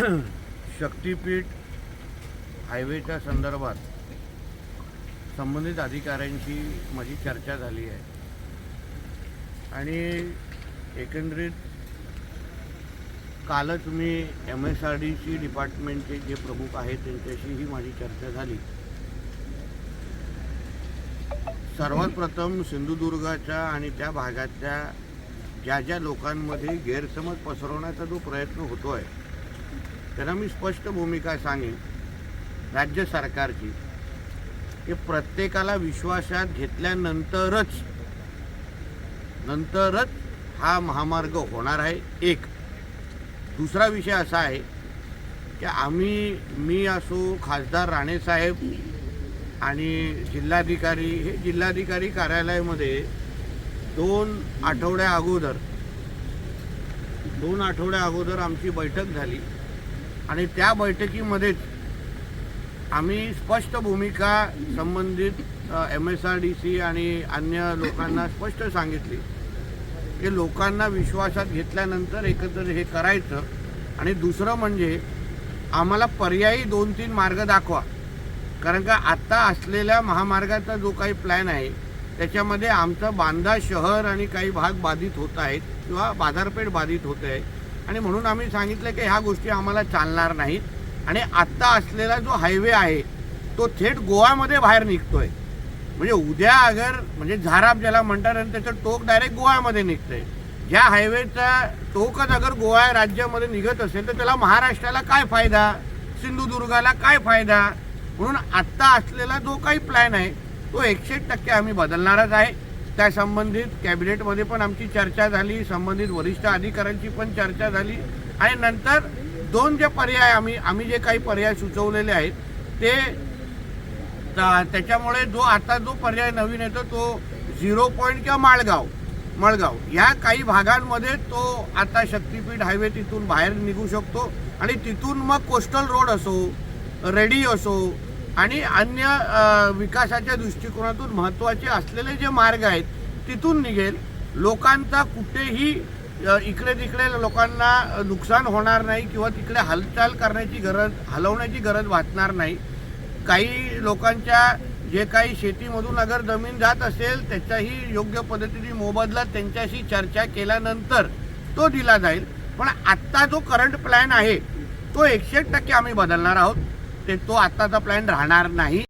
शक्तीपीठ हायवेच्या संदर्भात संबंधित अधिकाऱ्यांशी माझी चर्चा झाली आहे. आणि एकंदरीत कालच मी M S R D C डिपार्टमेंटचे जे प्रमुख आहेत त्यांच्याशीही माझी चर्चा झाली. सर्वात प्रथम सिंधुदुर्गाच्या आणि त्या भागातल्या ज्या ज्या लोकांमध्ये गैरसमज पसरवण्याचा जो प्रयत्न होतो आहे त्यांना मी स्पष्ट भूमिका सांगेन. राज्य सरकारची. की प्रत्येकाला विश्वासात घेतल्यानंतरच नंतरच हा महामार्ग होणार आहे एक. दुसरा विषय असा आहे की आम्ही मी असो खासदार राणेसाहेब आणि जिल्हाधिकारी हे जिल्हाधिकारी कार्यालयामध्ये दोन आठवड्या अगोदर दोन आठवड्या अगोदर आमची बैठक झाली. आणि त्या बैठकीमध्येच आम्ही स्पष्ट भूमिका संबंधित M S R D C आणि अन्य लोकांना स्पष्ट सांगितली. की लोकांना विश्वासात घेतल्यानंतर एकत्र हे करायचं. आणि दुसरं म्हणजे आम्हाला पर्यायी दोन तीन मार्ग दाखवा. कारण का आत्ता असलेल्या महामार्गाचा जो काही प्लॅन आहे त्याच्यामध्ये आमचं बांधा शहर आणि काही भाग बाधित होत आहेत किंवा बाजारपेठ बाधित होते आहे. आणि म्हणून आम्ही सांगितलं की ह्या गोष्टी आम्हाला चालणार नाहीत. आणि आत्ता असलेला जो हायवे आहे तो थेट गोव्यामध्ये बाहेर निघतोय. म्हणजे उद्या अगर म्हणजे झाराप ज्याला म्हणतात आणि त्याचं टोक डायरेक्ट गोव्यामध्ये निघतंय. ज्या हायवेचा टोकच अगर गोवा राज्यामध्ये निघत असेल तर त्याला महाराष्ट्राला काय फायदा? सिंधुदुर्गाला काय फायदा? म्हणून आत्ता असलेला जो काही प्लॅन आहे तो एकशे टक्के आम्ही बदलणारच आहे. त्या संबंधित कॅबिनेटमध्ये पण आमची चर्चा झाली संबंधित वरिष्ठ अधिकाऱ्यांची पण चर्चा झाली. आणि नंतर दोन जे पर्याय आम्ही आम्ही जे काही पर्याय सुचवलेले आहेत ते त्याच्यामुळे जो आता जो पर्याय नवीन येतो तो झिरो पॉईंट किंवा माळगाव मळगाव. या काही भागांमध्ये तो आता शक्तीपीठ हायवे तिथून बाहेर निघू शकतो. आणि तिथून मग कोस्टल रोड असो रेडी असो आणि अन्य विकासाच्या दृष्टिकोनातून महत्त्वाचे असलेले जे मार्ग आहेत तिथून निघेल. लोकांचा कुठेही इकडे तिकडे लोकांना नुकसान होणार नाही किंवा तिकडे हालचाल करण्याची गरज हलवण्याची गरज वाटणार नाही. काही लोकांच्या जे काही शेतीमधून अगर जमीन जात असेल त्याचाही योग्य पद्धतीने मोबदला त्यांच्याशी चर्चा केल्यानंतर तो दिला जाईल. पण आत्ता जो करंट प्लॅन आहे तो एकशे टक्के आम्ही बदलणार आहोत. ते तो आत्ताचा प्लॅन राहणार नाही.